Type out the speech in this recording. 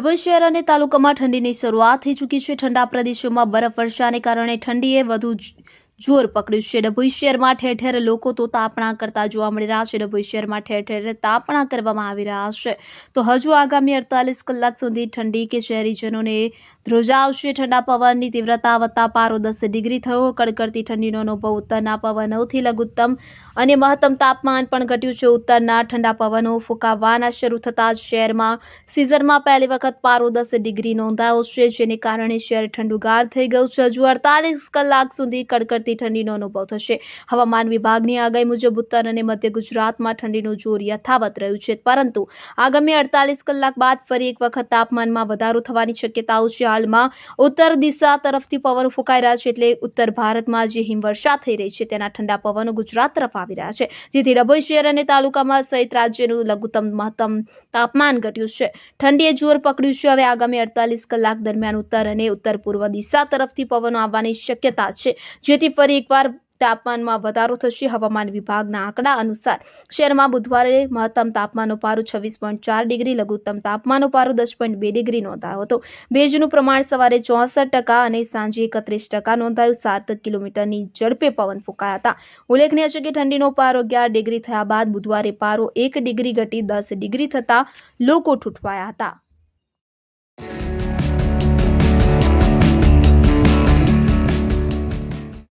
ડભોઈ શહેર અને તાલુકામાં ઠંડીની શરૂઆત થઈ ચૂકી છે. ઠંડા પ્રદેશોમાં બરફવર્ષાને કારણે ઠંડીએ વધુ જોર પકડ્યું છે. ડભોઈ શહેરમાં ઠેર ઠેર લોકો તો તાપણા કરતા જોવા મળી રહ્યા છે. ડભોઈ શહેરમાં ઠેર ઠેર તાપણા કરવામાં આવી રહ્યા છે. તો હજુ આગામી અડતાલીસ કલાક સુધી ઠંડી કે શહેરીજનોને ધ્રુજાવશે ઠંડા પવનની તીવ્રતા વધતા પારો દસ ડિગ્રી થયો. કડકડતી ઠંડીનો અનુભવ ઉત્તરના પવનોથી લઘુત્તમ અને મહત્તમ તાપમાન પણ ઘટ્યું છે ઉત્તરના. ઠંડા પવનો ફૂંકાવાના શરૂ થતાં શહેરમાં સિઝનમાં પહેલી વખત પારો દસ ડિગ્રી નોંધાયો છે, જેને કારણે શહેર ઠંડુગાર થઈ ગયું છે. હજુ અડતાલીસ કલાક સુધી કડકડતી ઠંડીનો અનુભવ થશે. હવામાન વિભાગની આગાહી મુજબ ઉત્તર અને મધ્ય ગુજરાતમાં ઠંડીનું જોર યથાવત રહ્યું છે, પરંતુ આગામી અડતાલીસ કલાક બાદ ફરી એક વખત તાપમાનમાં વધારો થવાની શક્યતાઓ છે. હાલમાં ઉત્તર દિશા તરફથી પવન ફૂંકાઈ રહ્યા છે એટલે ઉત્તર ભારતમાં જે હિમવર્ષા થઈ રહી છે તેના ઠંડા પવનો ગુજરાત તરફ આવી રહ્યા છે. જેથી ડભોઈ શહેર અને તાલુકામાં સહિત રાજ્યનું લઘુત્તમ મહત્તમ તાપમાન ઘટ્યું છે. ઠંડીએ જોર પકડ્યું છે. હવે આગામી અડતાલીસ કલાક દરમિયાન ઉત્તર અને ઉત્તર પૂર્વ દિશા તરફથી પવનો આવવાની શક્યતા છે. જેથી ફરી એકવાર તાપમાનમાં વધારો થશે. હવામાન વિભાગના આંકડા અનુસાર શહેરમાં બુધવારે મહત્તમ તાપમાનનો પારો છવ્વીસ પોઈન્ટ ચાર ડિગ્રી, લઘુત્તમ તાપમાનનો પારો દસ પોઈન્ટ બે ડિગ્રી નોંધાયો હતો. ભેજનું પ્રમાણ સવારે ચોસઠ ટકા અને સાંજે એકત્રીસ ટકા નોંધાયું. સાત કિલોમીટરની ઝડપે પવન ફૂંકાયા હતા. ઉલ્લેખનીય છે કે ઠંડીનો પારો અગિયાર ડિગ્રી થયા બાદ બુધવારે પારો એક ડિગ્રી ઘટી દસ ડિગ્રી થતાં લોકો ઠૂંઠવાયા હતા.